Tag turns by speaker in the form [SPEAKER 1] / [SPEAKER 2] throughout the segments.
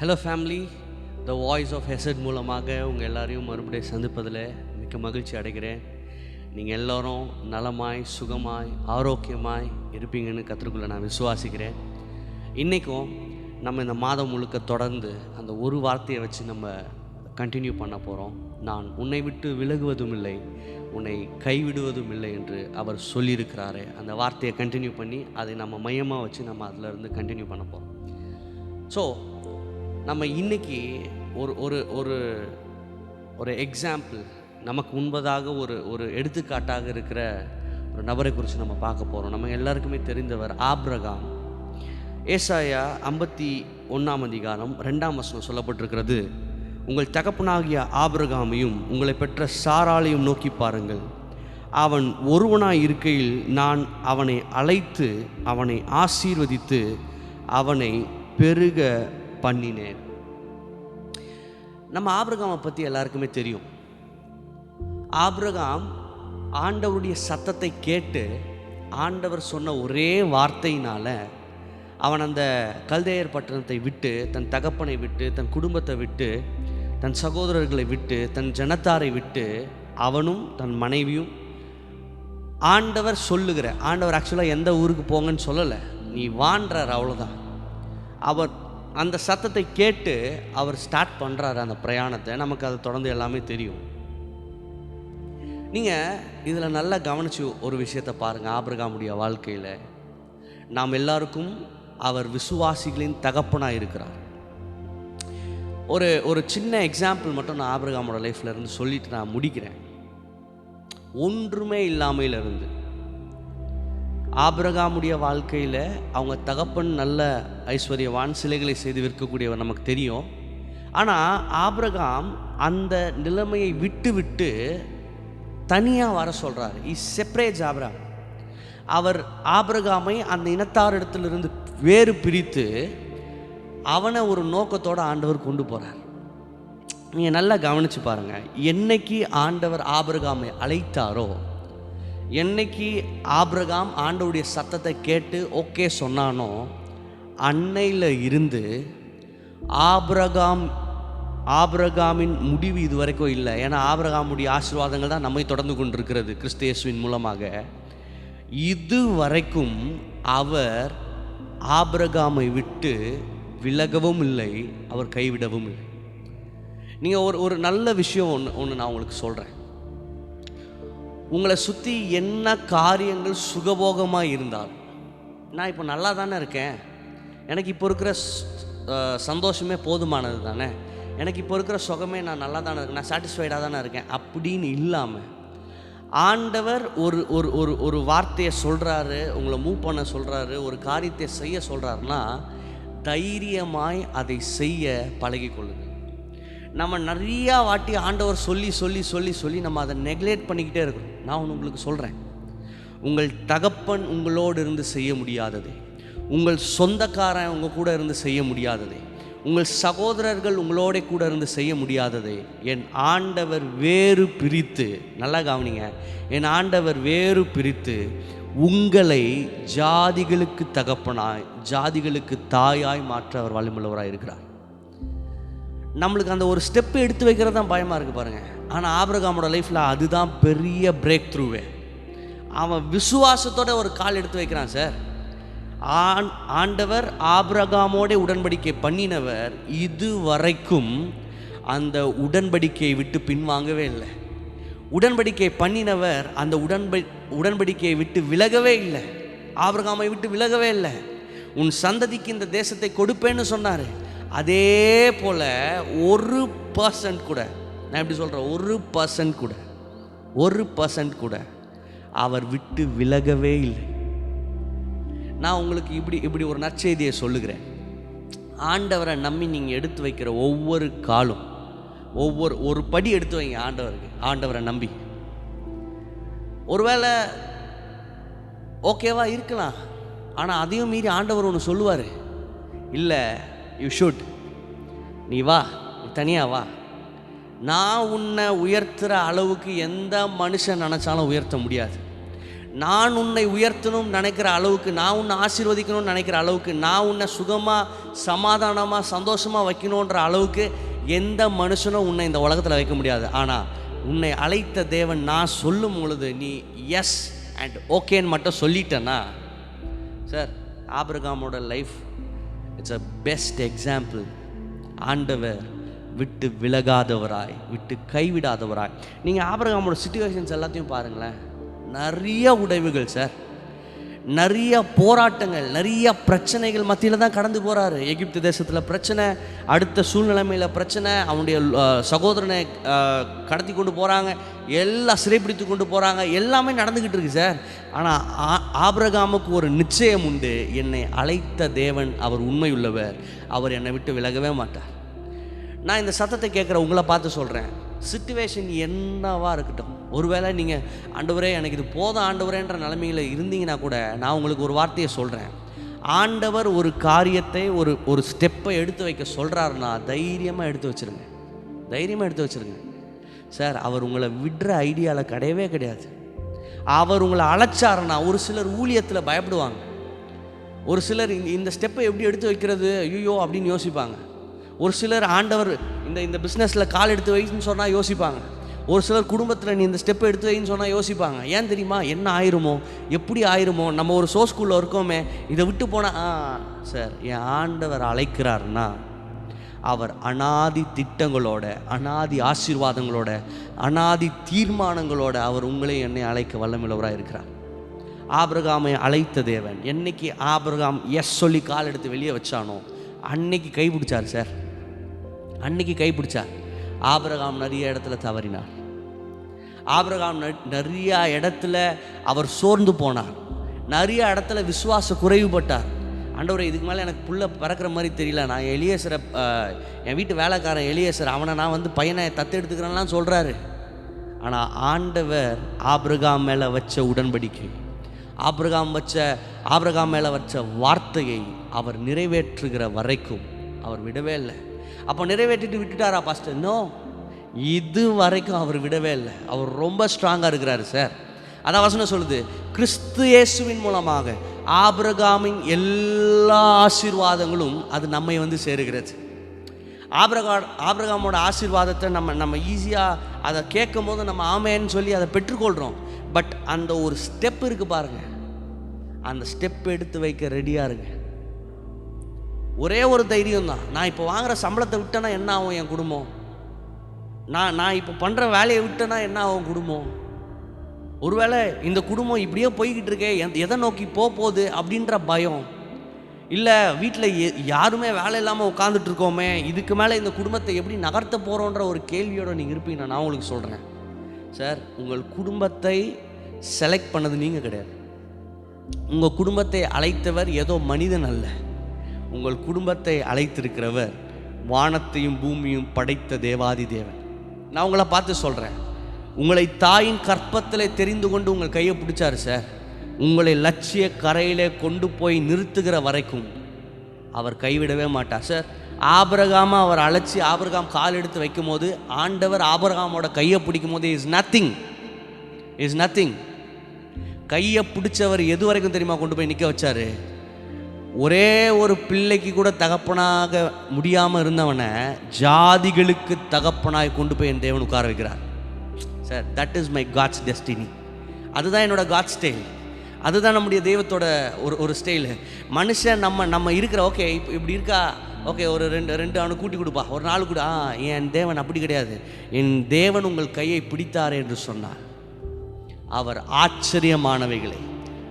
[SPEAKER 1] Hello family the voice of Hesed மூலமாக உங்கள் எல்லாரையும் மறுபடியும் சந்திப்பதில் மிக்க மகிழ்ச்சி அடைகிறேன். நீங்கள் எல்லோரும் நலமாய் சுகமாய் ஆரோக்கியமாய் இருப்பீங்கன்னு கற்றுக்குள்ள நான் விசுவாசிக்கிறேன். இன்றைக்கும் நம்ம இந்த மாதம் முழுக்க தொடர்ந்து அந்த ஒரு வார்த்தையை வச்சு நம்ம கண்டினியூ பண்ண போகிறோம் நான் உன்னை விட்டு விலகுவதும் இல்லை உன்னை கைவிடுவதும் இல்லை என்று அவர் சொல்லியிருக்கிறாரு. அந்த வார்த்தையை கண்டினியூ பண்ணி அதை நம்ம மையமாக வச்சு நம்ம அதில் இருந்து கண்டினியூ பண்ண போகிறோம் ஸோ நம்ம இன்னைக்கு ஒரு ஒரு ஒரு ஒரு எக்ஸாம்பிள் நமக்கு முன்பதாக ஒரு ஒரு எடுத்துக்காட்டாக இருக்கிற ஒரு நபரை குறித்து நம்ம பார்க்க போகிறோம் நம்ம எல்லாருக்குமே தெரிந்தவர் ஆப்ரகாம். ஏசாயா ஐம்பத்தி ஒன்றாம் அதிகாரம் ரெண்டாம் வசனம் சொல்லப்பட்டிருக்கிறது. உங்கள் தகப்பனாகிய ஆபிரகாமையும் உங்களை பெற்ற சாராலையும் நோக்கி பாருங்கள். அவன் ஒருவனாய் இருக்கையில் நான் அவனை அழைத்து அவனை ஆசீர்வதித்து அவனை பெருக பண்ணினேன். நம்ம ஆபிரகாமை பற்றி எல்லாருக்குமே தெரியும். ஆபிரகாம் ஆண்டவருடைய சத்தத்தை கேட்டு ஆண்டவர் சொன்ன ஒரே வார்த்தையினால் அவன் அந்த கல்தேயர் பட்டணத்தை விட்டு தன் தகப்பனை விட்டு தன் குடும்பத்தை விட்டு தன் சகோதரர்களை விட்டு தன் ஜனத்தாரை விட்டு அவனும் தன் மனைவியும் ஆண்டவர் சொல்லுகிற ஆண்டவர் ஆக்சுவலாக எந்த ஊருக்கு போங்கன்னு சொல்லலை நீ வான்றார் அவ்வளோதான் அவர் அந்த சத்தத்தை கேட்டு அவர் ஸ்டார்ட் பண்ணுறாரு அந்த பிரயாணத்தை. நமக்கு அதை தொடர்ந்து எல்லாமே தெரியும். நீங்கள் இதில் நல்லா கவனிச்சு ஒரு விஷயத்தை பாருங்கள் ஆபிரகாமுடைய வாழ்க்கையில். நாம் எல்லாருக்கும் அவர் விசுவாசிகளின் தகப்பனாக இருக்கிறார். ஒரு ஒரு சின்ன எக்ஸாம்பிள் மட்டும் நான் ஆபிரகாமோட லைஃப்ல இருந்து சொல்லிட்டு நான் முடிக்கிறேன். ஒன்றுமே இல்லாமையில இருந்து ஆபிரகாமுடைய வாழ்க்கையில் அவங்க தகப்பன் நல்ல ஐஸ்வர்யவான் சிலைகளை செய்து விற்கக்கூடியவர் நமக்கு தெரியும். ஆனால் ஆபிரகாம் அந்த நிலைமையை விட்டு விட்டு தனியாக வர சொல்கிறார் இஸ் செப்ரேஜ் ஆபிரகாம். அவர் ஆபிரகாமை அந்த இனத்தாரிடத்திலிருந்து வேறு பிரித்து அவனை ஒரு நோக்கத்தோடு ஆண்டவர் கொண்டு போகிறார் நீங்கள் நல்லா கவனித்து பாருங்கள் என்னைக்கு ஆண்டவர் ஆபிரகாமை அழைத்தாரோ என்னைக்கு ஆப்ரகாம் ஆண்டவுடைய சத்தத்தை கேட்டு ஓகே சொன்னானோ அன்னையில் இருந்து ஆப்ரகாம் ஆபிரகாமின் முடிவு இது வரைக்கும் இல்லை. ஏன்னா ஆபிரகாமுடைய ஆசீர்வாதங்கள் தான் நம்மை தொடர்ந்து கொண்டிருக்கிறது கிறிஸ்தேசுவின் மூலமாக. இது வரைக்கும் அவர் ஆபிரகாமை விட்டு விலகவும் இல்லை அவர் கைவிடவும் இல்லை. நீங்கள் ஒரு ஒரு நல்ல விஷயம் ஒன்று ஒன்று நான் உங்களுக்கு சொல்கிறேன் உங்களை சுற்றி என்ன காரியங்கள் சுகபோகமாக இருந்தால் நான் இப்போ நல்லா தானே இருக்கேன். எனக்கு இப்போ இருக்கிற ஸ்- சந்தோஷமே போதுமானது தானே. எனக்கு இப்போ இருக்கிற சுகமே நான் நல்லா தானே இருக்கேன். நான் சாட்டிஸ்ஃபைடாக தானே இருக்கேன். அப்படின்னு இல்லாமல் ஆண்டவர் ஒரு ஒரு ஒரு ஒரு வார்த்தையை சொல்கிறாரு உங்களை மூவ் பண்ண சொல்கிறாரு ஒரு காரியத்தை செய்ய சொல்கிறாருன்னா தைரியமாய் அதை செய்ய பழகிக்கொள்ளுங்க. நம்ம நிறையா வாட்டி ஆண்டவர் சொல்லி சொல்லி சொல்லி சொல்லி நம்ம அதை நெக்லெக்ட் பண்ணிக்கிட்டே இருக்கிறோம் நான் ஒன்று உங்களுக்கு சொல்கிறேன் உங்கள் தகப்பன் உங்களோடு இருந்து செய்ய முடியாதது. உங்கள் சொந்தக்காரன் உங்கள் கூட இருந்து செய்ய முடியாதது. உங்கள் சகோதரர்கள் உங்களோட கூட இருந்து செய்ய முடியாதது. என் ஆண்டவர் வேறு பிரித்து நல்லா கவனிங்க. என் ஆண்டவர் வேறு பிரித்து உங்களை ஜாதிகளுக்கு தகப்பனாய் ஜாதிகளுக்கு தாயாய் மாற்ற அவர் வலிமுள்ளவராக இருக்கிறார் நம்மளுக்கு அந்த ஒரு ஸ்டெப் எடுத்து வைக்கிறது தான் பயமாக இருக்குது பாருங்கள் ஆனால் ஆபிரகாமோட லைஃப்பில் அதுதான் பெரிய பிரேக் த்ரூவே அவன் விசுவாசத்தோட ஒரு கால் எடுத்து வைக்கிறான் சார் ஆண் ஆண்டவர் ஆபிரகாமோட உடன்படிக்கை பண்ணினவர் இது வரைக்கும் அந்த உடன்படிக்கையை விட்டு பின்வாங்கவே இல்லை. உடன்படிக்கை பண்ணினவர் அந்த உடன்படி உடன்படிக்கையை விட்டு விலகவே இல்லை. ஆபிரகாமை விட்டு விலகவே இல்லை. உன் சந்ததிக்கு இந்த தேசத்தை கொடுப்பேன்னு சொன்னார். அதே போல் ஒரு பர்சன்ட் கூட நான் எப்படி சொல்கிறேன் ஒரு பர்சன்ட் கூட ஒரு பர்சன்ட் கூட அவர் விட்டு விலகவே இல்லை. நான் உங்களுக்கு இப்படி இப்படி ஒரு நற்செய்தியை சொல்லுகிறேன். ஆண்டவரை நம்பி நீங்கள் எடுத்து வைக்கிற ஒவ்வொரு காலும் ஒவ்வொரு ஒரு படி எடுத்து வைங்க ஆண்டவருக்கு ஆண்டவரை நம்பி. ஒருவேளை ஓகேவா இருக்கலாம் ஆனால் அதையும் மீறி ஆண்டவர் ஒன்று சொல்லுவார். இல்லை யூ ஷுட் நீ வா தனியாக வா. நான் உன்னை உயர்த்துகிற அளவுக்கு எந்த மனுஷன் நினச்சாலும் உயர்த்த முடியாது. நான் உன்னை உயர்த்தணும்னு நினைக்கிற அளவுக்கு நான் உன்னை ஆசீர்வதிக்கணும்னு நினைக்கிற அளவுக்கு நான் உன்னை சுகமாக சமாதானமாக சந்தோஷமாக வைக்கணுன்ற அளவுக்கு எந்த மனுஷனும் உன்னை இந்த உலகத்தில் வைக்க முடியாது. ஆனால் உன்னை அழைத்த தேவன் நான் சொல்லும் பொழுது நீ எஸ் அண்ட் ஓகேன்னு மட்டும் சொல்லிட்டேன்னா sir ஆபிரகாமோட life it's a best example ஆண்டவர் விட்டு விலகாதவராய் விட்டு கைவிடாதவராய். நீங்கள் ஆபரகாமோட சுச்சுவேஷன்ஸ் எல்லாத்தையும் பாருங்களேன். நிறைய உடைவுகள் சார் நிறைய போராட்டங்கள் நிறைய பிரச்சனைகள் மத்தியில் தான் கடந்து போகிறாரு எகிப்து தேசத்தில் பிரச்சனை அடுத்த சூழ்நிலைமையில் பிரச்சனை அவனுடைய சகோதரனை கடத்தி கொண்டு போகிறாங்க எல்லாம் சிறைப்பிடித்து கொண்டு போகிறாங்க எல்லாமே நடந்துக்கிட்டு இருக்கு சார். ஆனால் ஆபிரகாமுக்கு ஒரு நிச்சயம் உண்டு. என்னை அழைத்த தேவன் அவர் உண்மையுள்ளவர். அவர் என்னை விட்டு விலகவே மாட்டார். நான் இந்த சத்தத்தை கேட்குற உங்களை பார்த்து சொல்கிறேன் சுச்சுவேஷன் என்னவாக இருக்கட்டும். ஒருவேளை நீங்கள் ஆண்டவரே எனக்கு இது போதும் ஆண்டவரேன்ற நிலைமையில் இருந்தீங்கன்னா கூட நான் உங்களுக்கு ஒரு வார்த்தையை சொல்கிறேன் ஆண்டவர் ஒரு காரியத்தை ஒரு ஒரு ஸ்டெப்பை எடுத்து வைக்க சொல்கிறாருன்னா தைரியமாக எடுத்து வச்சிருங்க. தைரியமாக எடுத்து வச்சிருங்க. சார் அவர் உங்களை விடுற ஐடியாவில் கிடையவே கிடையாது. அவர் உங்களை அழைச்சாருன்னா ஒரு சிலர் ஊழியத்தில் பயப்படுவாங்க. ஒரு சிலர் இந்த ஸ்டெப்பை எப்படி எடுத்து வைக்கிறது? ஐயோ அப்படின்னு யோசிப்பாங்க. ஒரு சிலர் ஆண்டவர் இந்த இந்த பிஸ்னஸில் கால் எடுத்து வைன்னு சொன்னால் யோசிப்பாங்க. ஒரு சிலர் குடும்பத்தில் நீ இந்த ஸ்டெப் எடுத்து வைன்னு சொன்னால் யோசிப்பாங்க. ஏன் தெரியுமா? என்ன ஆயிருமோ? எப்படி ஆயிருமோ? நம்ம ஒரு சோஸ்குள்ளே ஸ்கூலில் இருக்கோமே இதை விட்டு போனால் ஆ சார் என் ஆண்டவர் அழைக்கிறாருன்னா அவர் அனாதி திட்டங்களோட அனாதி ஆசீர்வாதங்களோட அனாதி தீர்மானங்களோட அவர் உங்களே என்னை அழைக்க வல்லமிழவராக இருக்கிறார். ஆபிரகாமை அழைத்த தேவன் என்னைக்கு ஆபிரகாம் எஸ் சொல்லி கால் எடுத்து வெளியே வச்சானோ அன்னைக்கு கைபிடிச்சார் சார். அன்னைக்கு கை ஆபரகாம் ஆபிரகாம் நிறைய இடத்துல தவறினார். ஆபிரகாம் நிறைய இடத்துல அவர் சோர்ந்து போனார். நிறைய இடத்துல விசுவாச குறைவுபட்டார். ஆண்டவரை இதுக்கு மேலே எனக்கு புள்ள பறக்கிற மாதிரி தெரியல. நான் எளியசரை என் வீட்டு வேலைக்காரன் எளியசர் அவனை நான் வந்து பையனை தத்தெடுத்துக்கிறேன்லாம் சொல்கிறாரு ஆனால் ஆண்டவர் ஆபிரகாம் மேலே வச்ச உடன்படிக்கை ஆபிரகாம் வச்ச ஆபிரகாம் மேலே வச்ச வார்த்தையை அவர் நிறைவேற்றுகிற வரைக்கும் அவர் விடவே இல்லை. அப்போ நிறைவேற்றிட்டு விட்டுட்டாரா பாஸ்டர் நோ இது வரைக்கும் அவர் விடவே இல்லை. அவர் ரொம்ப ஸ்ட்ராங்காக இருக்கிறாரு சார் அதான் வசனம் சொல்லுது. கிறிஸ்து இயேசுவின் மூலமாக ஆபிரகாமின் எல்லா ஆசீர்வாதங்களும் அது நம்மை வந்து சேருகிறது. ஆபிரகா ஆபிரகாமோட ஆசீர்வாதத்தை நம்ம நம்ம ஈஸியாக அதை கேட்கும் போது நம்ம ஆமேன்னு சொல்லி அதை பெற்றுக்கொள்கிறோம் பட் அந்த ஒரு ஸ்டெப் இருக்குது பாருங்கள் அந்த ஸ்டெப் எடுத்து வைக்க ரெடியாக இருங்க. ஒரே ஒரு தைரியம் தான் நான் இப்போ வாங்குகிற சம்பளத்தை விட்டேன்னா என்ன ஆகும் என் குடும்பம்? நான் நான் இப்போ பண்ணுற வேலையை விட்டேன்னா என்ன ஆகும் குடும்பம்? ஒருவேளை இந்த குடும்பம் இப்படியே போய்கிட்டு இருக்கே எந்த- எதை நோக்கி போக போகுது அப்படின்ற பயம். இல்லை வீட்டில் யாருமே வேலை இல்லாமல் உட்காந்துட்டு இருக்கோமே இதுக்கு மேலே இந்த குடும்பத்தை எப்படி நகர்த்த போகிறோன்ற ஒரு கேள்வியோட நீங்கள் இருப்பீங்க. நான் உங்களுக்கு சொல்கிறேன் சார் உங்கள் குடும்பத்தை செலக்ட் பண்ணது நீங்கள் கிடையாது. உங்கள் குடும்பத்தை அழைத்தவர் ஏதோ மனிதன் அல்ல. உங்கள் குடும்பத்தை அழைத்திருக்கிறவர் வானத்தையும் பூமியும் படைத்த தேவாதி தேவன். நான் உங்களை பார்த்து சொல்கிறேன் உங்களை தாயின் கற்பத்தில் தெரிந்து கொண்டு உங்கள் கையை பிடிச்சாரு சார். உங்களை லட்சிய கரையில் கொண்டு போய் நிறுத்துகிற வரைக்கும் அவர் கைவிடவே மாட்டார் சார். ஆபரகாமா அவர் அழைச்சி ஆபரகாம் கால் எடுத்து வைக்கும் போது ஆண்டவர் ஆபரகாமோட கையை பிடிக்கும் போது இஸ் நத்திங் இஸ் நத்திங் கையை பிடிச்சவர் எது வரைக்கும் தெரியுமா கொண்டு போய் நிற்க வச்சாரு? ஒரே ஒரு பிள்ளைக்கு கூட தகப்பனாக முடியாமல் இருந்தவனை ஜாதிகளுக்கு தகப்பனாய் கொண்டு போய் என் தேவன் உட்கார வைக்கிறார். Sir that is my God's destiny அதுதான் என்னோட காட் ஸ்டைல் அதுதான் நம்முடைய தெய்வத்தோட ஒரு ஒரு ஸ்டைலு மனுஷன் நம்ம நம்ம இருக்கிற ஓகே இப்போ இப்படி இருக்கா? ஓகே ஒரு ரெண்டு ரெண்டு அவனு கூட்டி கொடுப்பா. ஒரு நாள் கூட. ஆ என் தேவன் அப்படி கிடையாது. என் தேவன் உங்கள் கையை பிடித்தார் என்று சொன்னார். அவர் ஆச்சரியமானவைகளை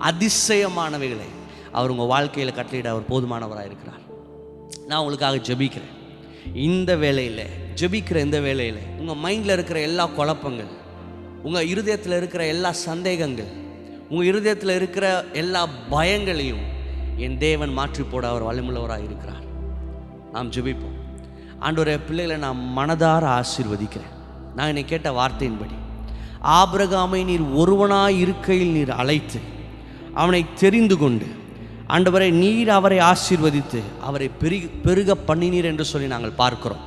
[SPEAKER 1] அதிசயமானவைகளை. அவர் உங்கள் வாழ்க்கையில் கட்டளையிட அவர் போதுமானவராக இருக்கிறார். நான் உங்களுக்காக ஜெபிக்கிறேன். இந்த வேலையில் ஜெபிக்கிற இந்த வேலையில் உங்கள் மைண்டில் இருக்கிற எல்லா குழப்பங்கள் உங்கள் இருதயத்தில் இருக்கிற எல்லா சந்தேகங்கள் உங்கள் இருதயத்தில் இருக்கிற எல்லா பயங்களையும் என் தேவன் மாற்றி போட அவர் வலிமுள்ளவராக இருக்கிறார். நாம் ஜெபிப்போம். ஆண்டோடைய பிள்ளைகளை நான் மனதார ஆசீர்வதிக்கிறேன். நான் என்னை கேட்ட வார்த்தையின்படி ஆபிரகாமை நீர் ஒருவனாய் இருக்கையில் நீர் அழைத்து அவனை தெரிந்து கொண்டு ஆண்டவரை நீர் அவரை ஆசீர்வதித்து அவரை பெருக பெருக பண்ணினீர் என்று சொல்லி நாங்கள் பார்க்கிறோம்.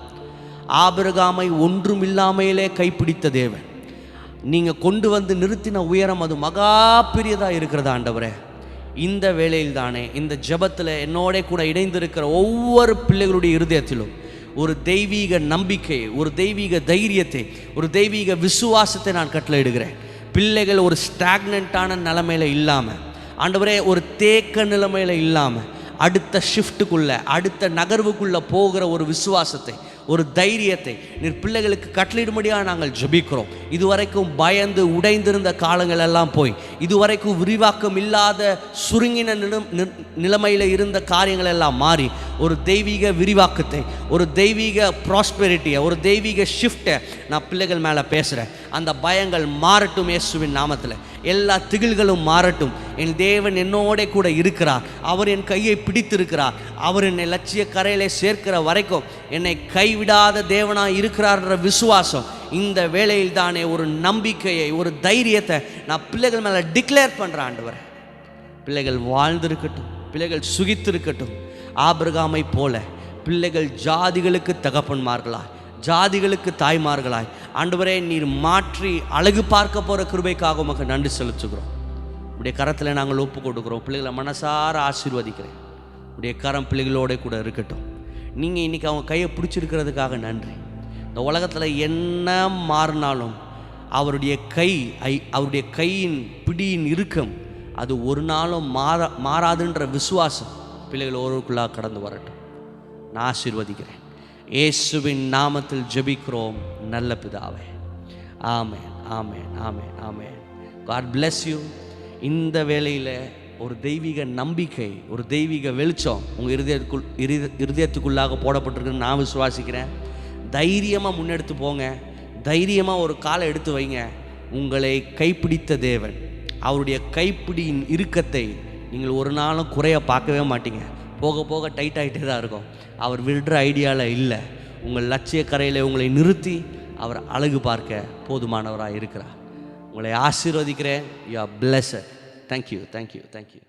[SPEAKER 1] ஆபிரகாமை ஒன்றுமில்லாமையிலே கைப்பிடித்த தேவன். நீங்கள் கொண்டு வந்து நிறுத்தின உயரம் அது மகா பெரியதாக இருக்கிறது ஆண்டவரே. இந்த வேளையில் தானே இந்த ஜெபத்தில் என்னோட கூட இணைந்திருக்கிற ஒவ்வொரு பிள்ளைகளுடைய இருதயத்திலும் ஒரு தெய்வீக நம்பிக்கை ஒரு தெய்வீக தைரியத்தை ஒரு தெய்வீக விசுவாசத்தை நான் கட்டளையிடுகிறேன். பிள்ளைகள் ஒரு ஸ்டாக்னண்ட்டான நிலைமையில இல்லாமல் ஆண்டவரே ஒரு தேக்க நிலைமையில் இல்லாமல் அடுத்த ஷிஃப்ட்டுக்குள்ளே அடுத்த நகர்வுக்குள்ளே போகிற ஒரு விசுவாசத்தை ஒரு தைரியத்தை நீர் பிள்ளைகளுக்கு கட்டளிடும்படியாக நாங்கள் ஜபிக்கிறோம். இதுவரைக்கும் பயந்து உடைந்திருந்த காலங்கள் எல்லாம் போய் இதுவரைக்கும் விரிவாக்கம் இல்லாத சுருங்கின நிலம் நிலைமையில் இருந்த காரியங்கள் எல்லாம் மாறி ஒரு தெய்வீக விரிவாக்கத்தை ஒரு தெய்வீக ப்ராஸ்பெரிட்டியை ஒரு தெய்வீக ஷிஃப்ட்டை நான் பிள்ளைகள் மேலே பேசுகிறேன் அந்த பயங்கள் மாறட்டும் இயேசுவின் நாமத்தில். எல்லா திகில்களும் மாறட்டும். என் தேவன் என்னோட கூட இருக்கிறார். அவர் என் கையை பிடித்திருக்கிறார். அவர் என்னை லட்சிய கரையிலே சேர்க்கிற வரைக்கும் என்னை கைவிடாத தேவனாக இருக்கிறார்ன்ற விசுவாசம் இந்த வேளையில் தானே ஒரு நம்பிக்கையை ஒரு தைரியத்தை நான் பிள்ளைகள் மேலே டிக்ளேர் பண்ணுறேன் ஆண்டவரே. பிள்ளைகள் வாழ்ந்திருக்கட்டும் பிள்ளைகள் சுகித்திருக்கட்டும். ஆபிரகாமை போல பிள்ளைகள் ஜாதிகளுக்கு தகப்பன்மார்களாய் ஜாதிகளுக்கு தாய்மார்களாய் ஆண்டவரே நீர் மாற்றி அழகு பார்க்க போகிற கிருபைக்காக உமக்கு நன்றி செலுத்துகிறோம். உடைய கரத்தில் நாங்கள் ஒப்பு கொடுக்குறோம் பிள்ளைகளை மனசார ஆசீர்வதிக்கிறேன். உடைய கரம் பிள்ளைகளோட கூட இருக்கட்டும். நீங்கள் இன்றைக்கி அவங்க கையை பிடிச்சிருக்கிறதுக்காக நன்றி. இந்த உலகத்தில் என்ன மாறினாலும் அவருடைய கை ஐ அவருடைய கையின் பிடியின் இறுக்கம் அது ஒரு நாளும் மாற மாறாதுன்ற விசுவாசம் பிள்ளைகள் ஒருவருக்குள்ளாக கடந்து வரட்டும். நான் ஆசீர்வதிக்கிறேன். இயேசுவின் நாமத்தில் ஜெபிக்கிறோம். நல்ல பிதாவே. Amen amen amen amen. God bless you இந்த வேளையில் ஒரு தெய்வீக நம்பிக்கை ஒரு தெய்வீக வெளிச்சம் உங்கள் இருதயத்துக்குள் இரு இருதயத்துக்குள்ளாக போடப்பட்டிருக்குன்னு நான் விசுவாசிக்கிறேன். தைரியமாக முன்னெடுத்து போங்க. தைரியமாக ஒரு காலை எடுத்து வைங்க. உங்களை கைப்பிடித்த தேவன். அவருடைய கைப்பிடியின் இறுக்கத்தை நீங்கள் ஒரு நாளும் குறைய பார்க்கவே மாட்டீங்க. போக போக டைட் ஆகிட்டே தான் இருக்கும். அவர் விடுற ஐடியாவில் இல்லை. உங்கள் லட்சிய கரையில் உங்களை நிறுத்தி அவர் அழகு பார்க்க போதுமானவராக இருக்கிறார் உங்களை ஆசீர்வதிக்கிறேன். You are pleasure thank you thank you thank you